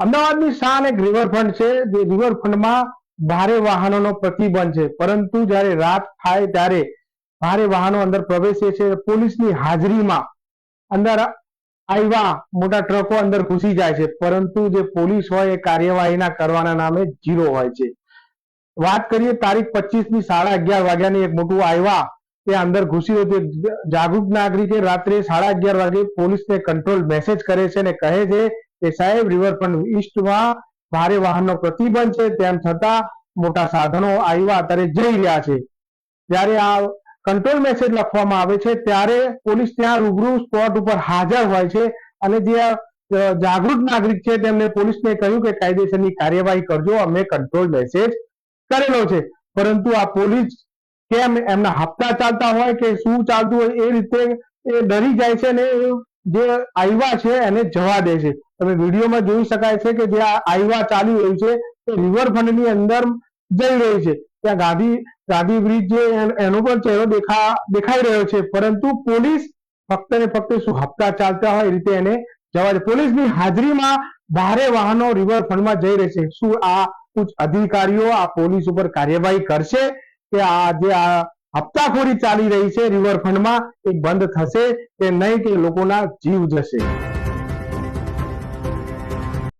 અમદાવાદની શાન એક રિવરફ્રન્ટ છે. જે રિવરફ્રન્ટમાં ભારે વાહનોનો પ્રતિબંધ છે. પરંતુ જ્યારે રાત થાય ત્યારે ભારે વાહનો અંદર પ્રવેશે છે. પોલીસની હાજરીમાં અંદર આવ્યા મોટા ટ્રકો અંદર ઘૂસી જાય છે. પરંતુ જે પોલીસ હોય એ કાર્યવાહીના કરવાના નામે જીરો હોય છે. વાત કરીએ તારીખ પચીસની સાડા અગિયાર વાગ્યાની એક મોટું આવ્યા તે અંદર ઘૂસી હતું જાગૃત નાગરિકે રાત્રે સાડા અગિયાર વાગે પોલીસને કંટ્રોલ મેસેજ કરે છે અને કહે છે કે સાહેબ રિવરફ્રન્ટ ઈસ્ટમાં ભારે વાહનનો પ્રતિબંધ છે. તેમ છતાં મોટા સાધનો આવ્યા અત્યારે જઈ રહ્યા છે. ત્યારે આ કંટ્રોલ મેસેજ લખવામાં આવે છે, ત્યારે પોલીસ ત્યાં રૂબરૂ સ્પોટ ઉપર હાજર હોય છે અને જે જાગૃત નાગરિક છે, તેમને પોલીસને કહ્યું કે કાયદેસરની કાર્યવાહી કરજો, અમે કંટ્રોલ મેસેજ કરેલો છે. પરંતુ આ પોલીસ કેમ એમના હપ્તા ચાલતા હોય કે શું ચાલતું હોય એ રીતે એ ડરી જાય છે ને જે આવ્યા છે એને જવા દે છે. તમે વિડીયોમાં જોઈ શકાય છે કે જે આ આવ્યા ચાલી રહી છે એ રિવરફ્રન્ટની અંદર જઈ રહ્યું છે. ત્યાં ગાંધી ગાંધી બ્રિજ જે એનો પણ ચહેરો દેખા, દેખાઈ રહ્યો છે. પરંતુ પોલીસ ફક્ત ને ફક્ત શું હપ્તા ચાલતા હોય રીતે એને જવા દે. પોલીસની હાજરીમાં ભારે વાહનો રિવરફ્રન્ટમાં જઈ રહી છે. શું આ ઉચ્ચ અધિકારીઓ આ પોલીસ ઉપર કાર્યવાહી કરશે કે આ જે આ હપ્તાખોરી ચાલી રહી છે રિવરફ્રન્ટમાં, એ બંધ થશે કે નહીં કે લોકોના જીવ જશે?